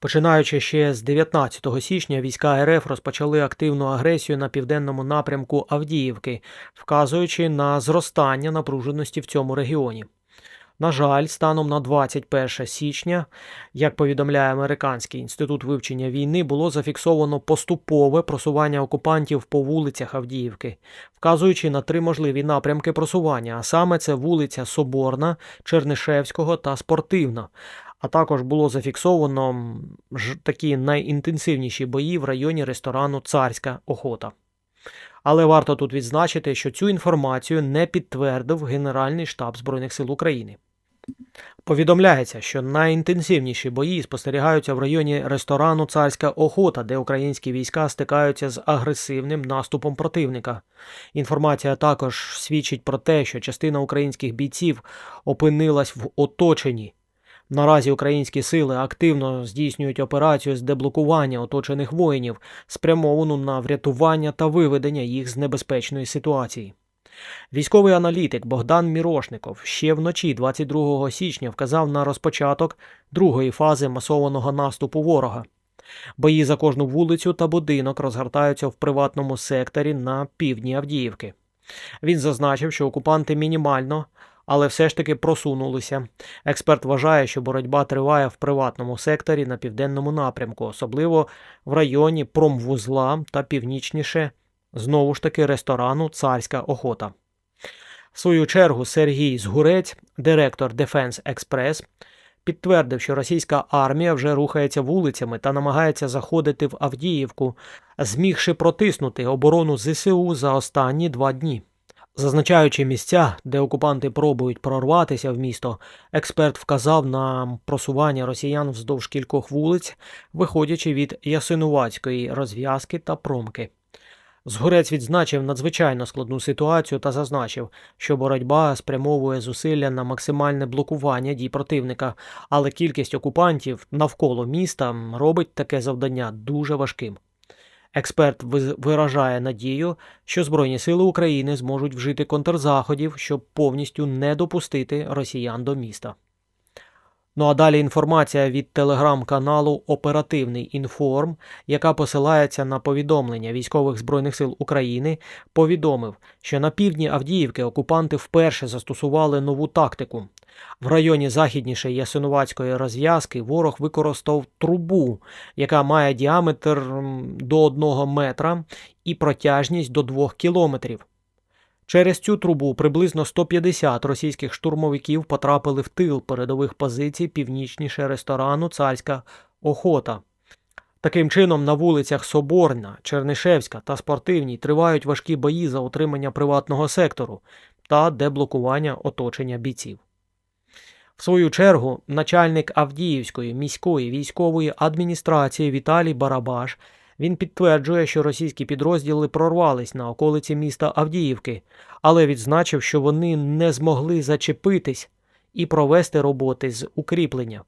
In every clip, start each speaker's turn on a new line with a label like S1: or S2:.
S1: Починаючи ще з 19 січня, війська РФ розпочали активну агресію на південному напрямку Авдіївки, вказуючи на зростання напруженості в цьому регіоні. На жаль, станом на 21 січня, як повідомляє Американський інститут вивчення війни, було зафіксовано поступове просування окупантів по вулицях Авдіївки, вказуючи на три можливі напрямки просування, а саме це вулиця Соборна, Чернишевського та Спортивна. А також було зафіксовано такі найінтенсивніші бої в районі ресторану Царська Охота. Але варто тут відзначити, що цю інформацію не підтвердив Генеральний штаб Збройних сил України. Повідомляється, що найінтенсивніші бої спостерігаються в районі ресторану Царська Охота, де українські війська стикаються з агресивним наступом противника. Інформація також свідчить про те, що частина українських бійців опинилась в оточенні. Наразі українські сили активно здійснюють операцію з деблокування оточених воїнів, спрямовану на врятування та виведення їх з небезпечної ситуації. Військовий аналітик Богдан Мірошников ще вночі 22 січня вказав на розпочаток другої фази масованого наступу ворога. Бої за кожну вулицю та будинок розгортаються в приватному секторі на півдні Авдіївки. Він зазначив, що окупанти мінімально, але все ж таки просунулися. Експерт вважає, що боротьба триває в приватному секторі на південному напрямку, особливо в районі промвузла та північніше знову ж таки ресторану Царська охота. В свою чергу Сергій Згурець, директор Defense Express, підтвердив, що російська армія вже рухається вулицями та намагається заходити в Авдіївку, змігши протиснути оборону ЗСУ за останні два дні. Зазначаючи місця, де окупанти пробують прорватися в місто, експерт вказав на просування росіян вздовж кількох вулиць, виходячи від Ясинувацької розв'язки та промки. Згорець відзначив надзвичайно складну ситуацію та зазначив, що боротьба спрямовує зусилля на максимальне блокування дій противника, але кількість окупантів навколо міста робить таке завдання дуже важким. Експерт виражає надію, що Збройні сили України зможуть вжити контрзаходів, щоб повністю не допустити росіян до міста. Ну а далі інформація від телеграм-каналу Оперативний інформ, яка посилається на повідомлення військових збройних сил України, повідомив, що на півдні Авдіївки окупанти вперше застосували нову тактику. В районі західніше Ясинувацької розв'язки ворог використав трубу, яка має діаметр до 1 метра і протяжність до 2 кілометрів. Через цю трубу приблизно 150 російських штурмовиків потрапили в тил передових позицій північніше ресторану Царська Охота. Таким чином, на вулицях Соборна, Чернишевська та Спортивній тривають важкі бої за утримання приватного сектору та деблокування оточення бійців. В свою чергу, начальник Авдіївської міської військової адміністрації Віталій Барабаш він підтверджує, що російські підрозділи прорвались на околиці міста Авдіївки, але відзначив, що вони не змогли зачепитись і провести роботи з укріплення.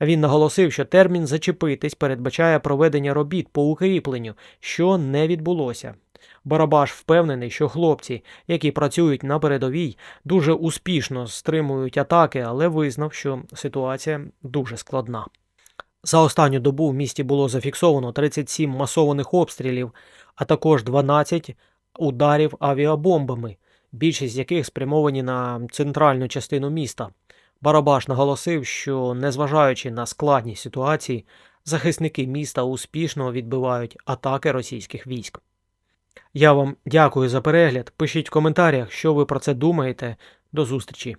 S1: Він наголосив, що термін зачепитись передбачає проведення робіт по укріпленню, що не відбулося. Барабаш впевнений, що хлопці, які працюють на передовій, дуже успішно стримують атаки, але визнав, що ситуація дуже складна. За останню добу в місті було зафіксовано 37 масованих обстрілів, а також 12 ударів авіабомбами, більшість з яких спрямовані на центральну частину міста. Барабаш наголосив, що, незважаючи на складність ситуації, захисники міста успішно відбивають атаки російських військ. Я вам дякую за перегляд. Пишіть в коментарях, що ви про це думаєте. До зустрічі!